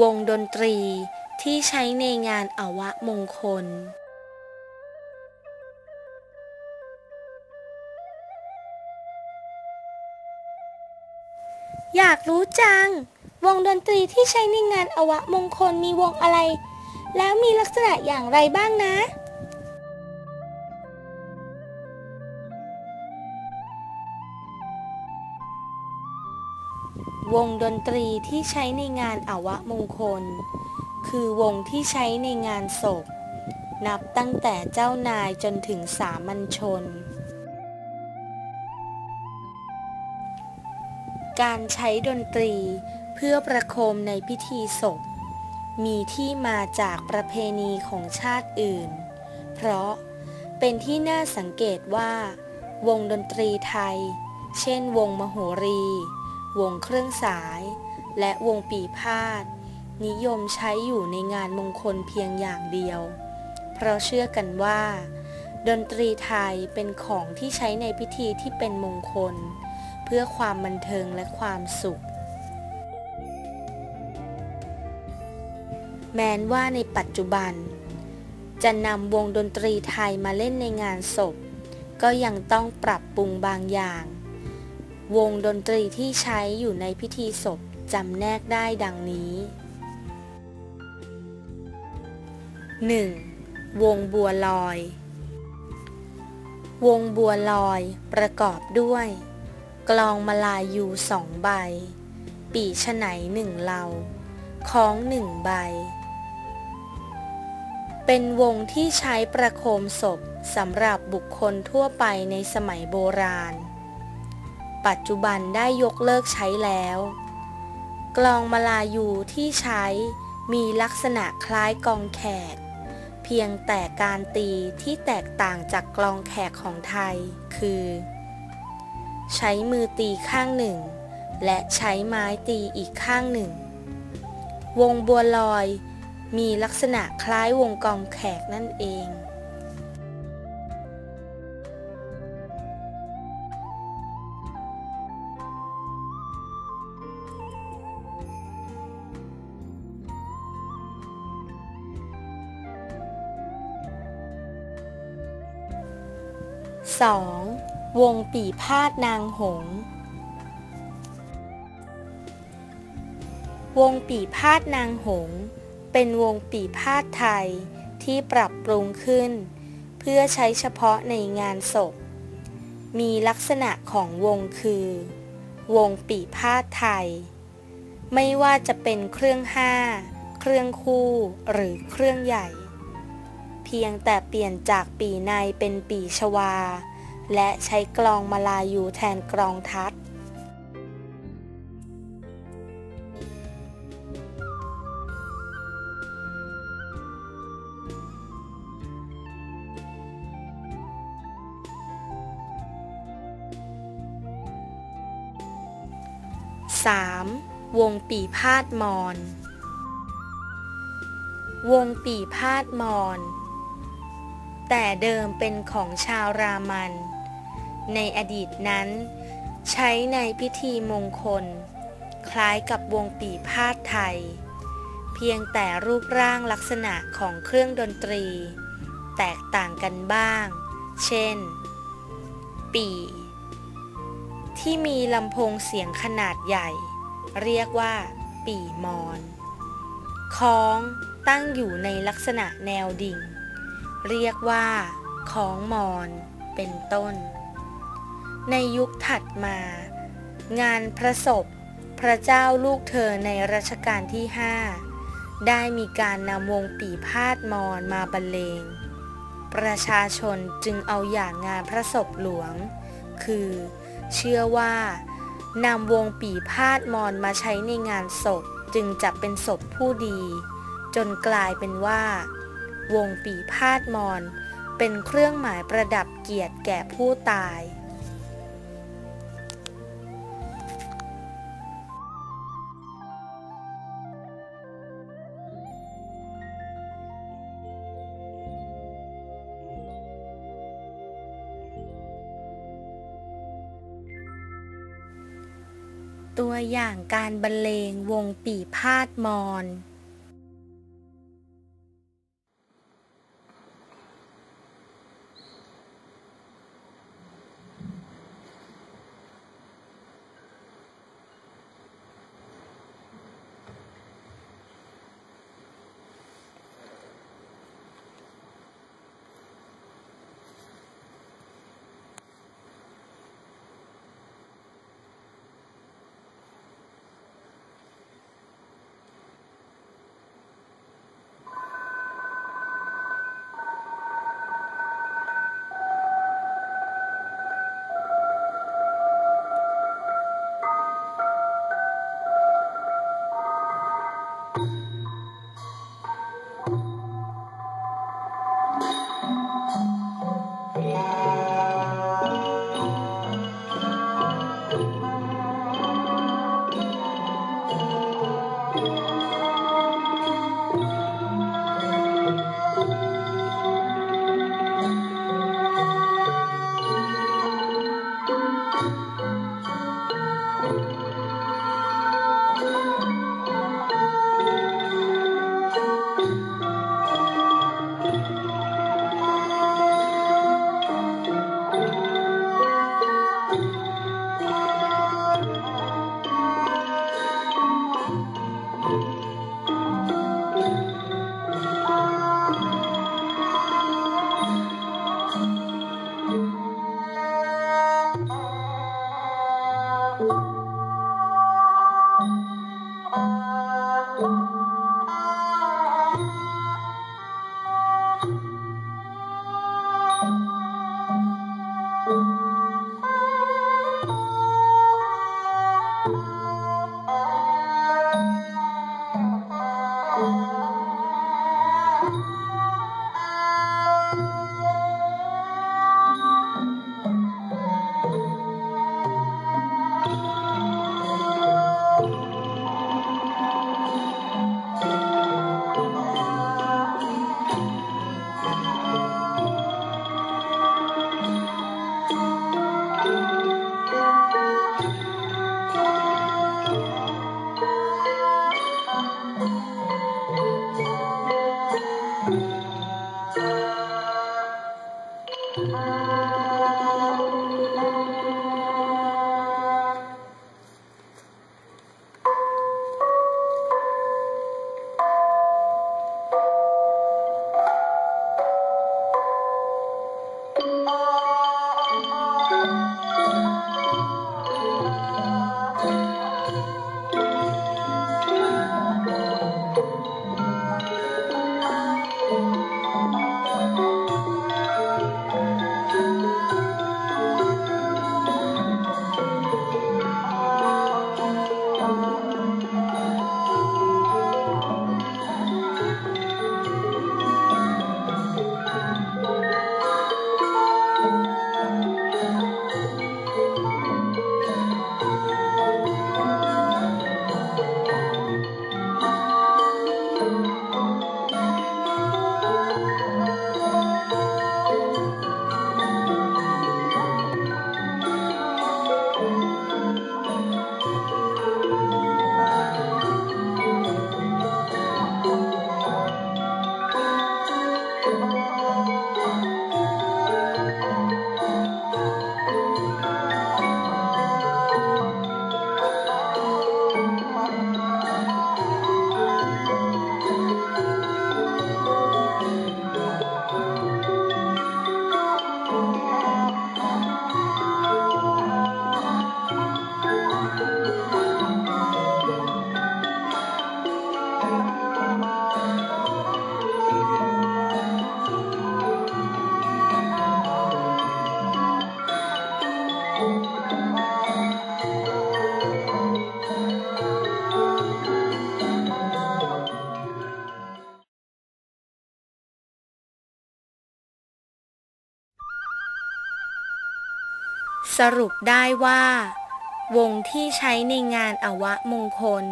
วงดนตรีที่ใช้ในงานอวมงคล อยากรู้จัง วงดนตรีที่ใช้ในงานอวมงคลมีวงอะไร แล้วมีลักษณะอย่างไรบ้างนะ วงดนตรีที่ใช้ในงานอวมงคล คือวงที่ใช้ในงานศพ นับตั้งแต่เจ้านายจนถึงสามัญชน การใช้ดนตรีเพื่อประโคมในพิธีศพ มีที่มาจากประเพณีของชาติอื่น เพราะเป็นที่น่าสังเกตว่า วงดนตรีไทย เช่นวงมโหรี วงเครื่องสาย และวงปีพาดนิยมใช้อยู่ในงานมงคลเพียงอย่างเดียว เพราะเชื่อกันว่า ดนตรีไทยเป็นของที่ใช้ในพิธีที่เป็นมงคล เพื่อความบันเทิงและความสุข แม้นว่าในปัจจุบัน จะนำวงดนตรีไทยมาเล่นในงานศพ ก็ยังต้องปรับปรุงบางอย่าง วงดนตรีที่ใช้อยู่ในพิธีศพจำแนกได้ดังนี้ 1. วงบัวลอย วงบัวลอยประกอบด้วย กลองมาลายูสองใบ ปีฉไนหนึ่งเหลาค้องหนึ่งใบ เป็นวงที่ใช้ประโคมศพสำหรับบุคคลทั่วไปในสมัยโบราณ ปัจจุบันได้ยกเลิกใช้แล้ว กลองมาลายูที่ใช้มีลักษณะคล้ายกองแขก เพียงแต่การตีที่แตกต่างจากกลองแขกของไทย คือ ใช้มือตีข้างหนึ่ง และใช้ไม้ตีอีกข้างหนึ่ง วงบัวลอยมีลักษณะคล้ายวงกองแขกนั่นเอง 2. วงปีพาดนางหง วงปีพาดนางหง เป็นวงปีพาดไทยที่ปรับปรุงขึ้น เพื่อใช้เฉพาะในงานศพ มีลักษณะของวงคือ วงปีพาดไทย ไม่ว่าจะเป็นเครื่องห้า เครื่องคู่หรือเครื่องใหญ่ เพียงแต่เปลี่ยนจากปีในเป็นปีชวา และใช้กลองมาลายูแทนกลองทัด 3. วงปีพาดมอน วงปีพาดมอน แต่เดิมเป็นของชาวรามัน ในอดีตนั้น ใช้ในพิธีมงคล คล้ายกับวงปีพาดไทย เพียงแต่รูปร่างลักษณะของเครื่องดนตรี แตกต่างกันบ้าง เช่น ปี ที่มีลำโพงเสียงขนาดใหญ่ เรียกว่า ปีมอนคล้องตั้งอยู่ในลักษณะแนวดิ่ง เรียกว่าคล้องมอนเป็นต้น ในยุคถัดมา งานพระศพพระเจ้าลูกเธอในรัชกาลที่ 5 ได้มีการนำวงปีพาดมอนมาบรรเลง ประชาชนจึงเอาอย่างงานพระศพหลวง คือ เชื่อว่านำวงปีพาดมอนมาใช้ในงานศพจึงจะเป็นศพผู้ดี จนกลายเป็นว่า วงปีพาดมอน เป็นเครื่องหมายประดับเกียรติแก่ผู้ตาย ตัวอย่างการบรรเลงวงปีพาดมอน สรุปได้ว่า วงที่ใช้ในงานอวะมงคล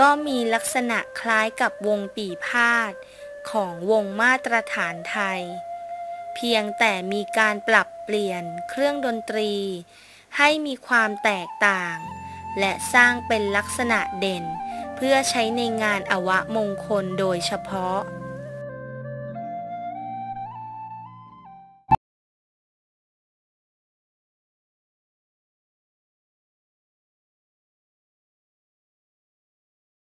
ก็มีลักษณะคล้ายกับวงปีพาดของวงมาตรฐานไทย เพียงแต่มีการปรับเปลี่ยนเครื่องดนตรี ให้มีความแตกต่าง และสร้างเป็นลักษณะเด่น เพื่อใช้ในงานอวะมงคลโดยเฉพาะ